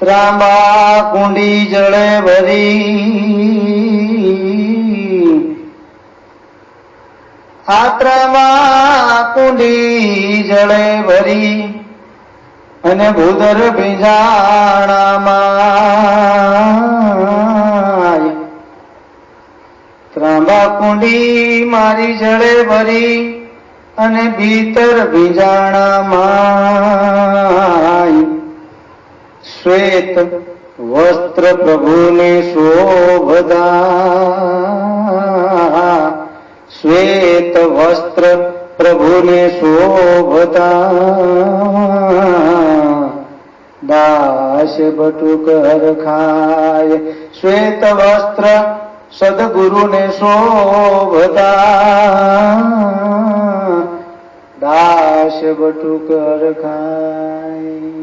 ત્રાંબા કુંડી જળે ભરી. આ ત્રાંબા કુંડી જળે ભરી અને ભૂદર ભીંજાણામાં. ત્રાંબા કુંડી મારી જળે ભરી અને ભીતર ભીંજાણામાં. શ્વેત વસ્ત્ર પ્રભુને શોભતા શ્વેત વસ્ત્ર પ્રભુને શોભતા દાસ બટુક હરખાય શ્વેત વસ્ત્ર સદગુરુને શોભતા દાસ બટુક હરખાય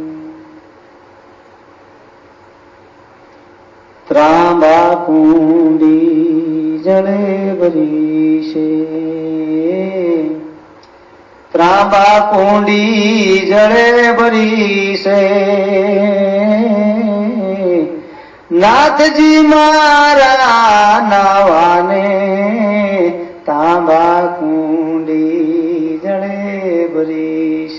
ત્રાંબા કુંડી જણે ભરી છે ત્રાંબા કુંડી જણે ભરી છે નાથજી મારા નાવાને તાંબા કુંડી જણે ભરી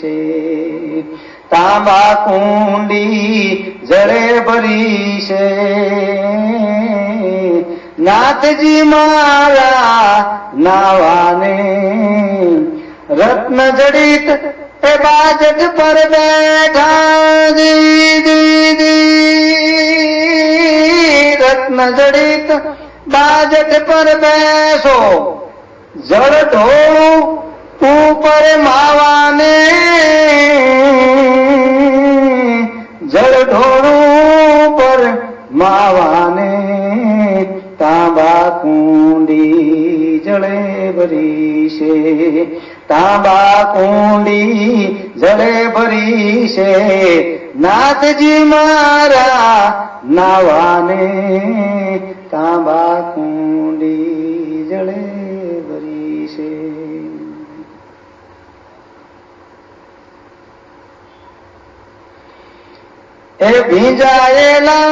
તાંબા કુંડી જળે ભરી છે. નાથજી મારા નાવાને, રત્ન જડિત એ બાજટ પર બેઠા રત્ન જડિત બાજટ પર બેસો, જળ ઢોળું ઉપર માવાને જળ ઢોળું પર માવાને તાંબા કુંડી જળે ભરી છે તાંબા કુંડી જળે ભરી છે નાથજી મારા નાવાને તાંબા કુંડી એ ભીંજાયેલા,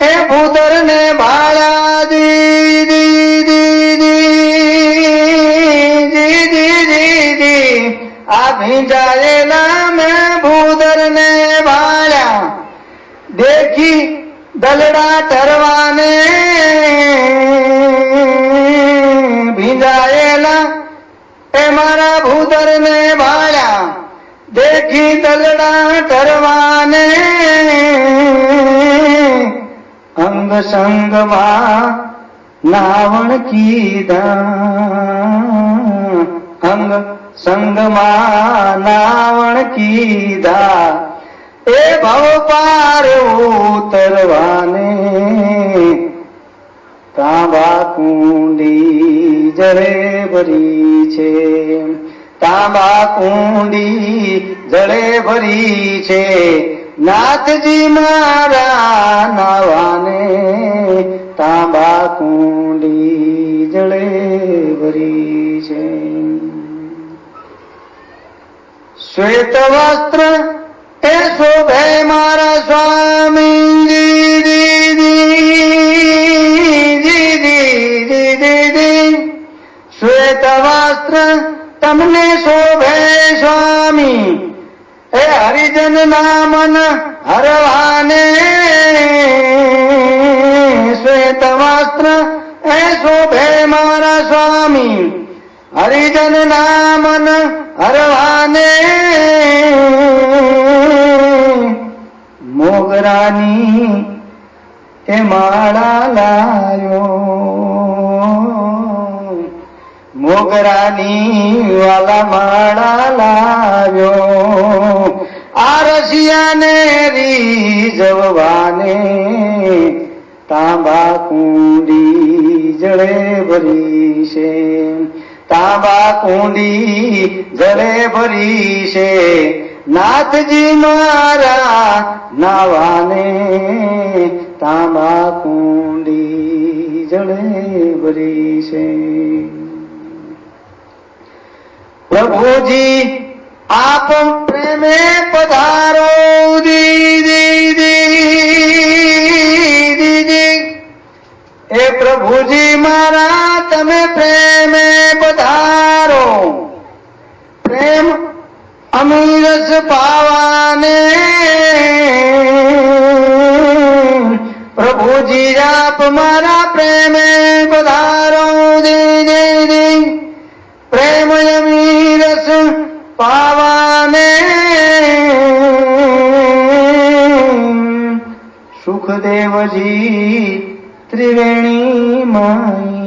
એ ભૂતર ને ભાળા દી દી દી દી આ ભીંજાયેલા મેં ભૂદર ને ભાળ્યા દેખી દલડા ટરવાને ભીંજાયેલા, એ મારા ભૂદર ને ભાળ્યા દેખી દલડા ટરવાને અંગ સંગમાં નાવણ કીધા. અંગ સંગમાં નાવણ કીધા. એ ભવ પાર ઉતરવાને તાંબા કુંડી જરે ભરી છે. તાંબા કુંડી જળે ભરી છે. નાથજી મારા નાવાને તાંબા કુંડી જળે ભરી છે. શ્વેત વસ્ત્ર એ શોભે મારા સ્વામી. જી જી જી જી જી જી જી શ્વેત વસ્ત્ર તમને શોભે સ્વામી એ હરિજન નામન હરવાને, શ્વેત વસ્ત્ર, એ શોભે મારા સ્વામી. હરિજન નામન હરવાને, મોગરાની એ માળા લાયો. મોગરાની વાલા માળા લાવ્યો રસિયાને રીઝવવાને તાંબા કુંડી જળે ભરી છે તાંબા કુંડી જળે ભરી છે નાથજી મારા નાવાને તાંબા કુંડી જળે ભરી છે પ્રભુજી, આપ પ્રેમે પધારો. એ પ્રભુજી મારા તમે પ્રેમે પધારો. પ્રેમ અમીરસ પાવાને. પ્રભુજી આપ મારા સુખદેવજી ત્રિવેણી માઈ.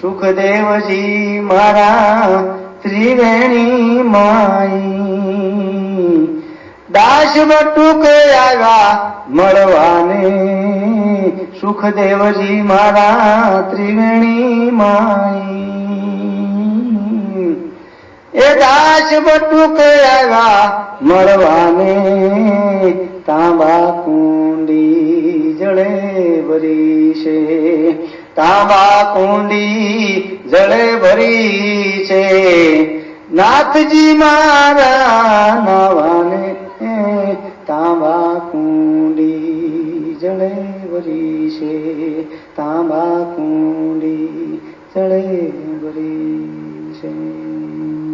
સુખદેવજી મારા, ત્રિવેણી માઈ. દાસ બટુક આવ્યા મળવાને, સુખદેવજી મારા, ત્રિવેણી માઈ. એ દાસ બટુક આવ્યા મળવાને. તાંબા કુંડી જળે ભરી છે તાંબા કુંડી જળે ભરી છે નાથજી મારા નાવાને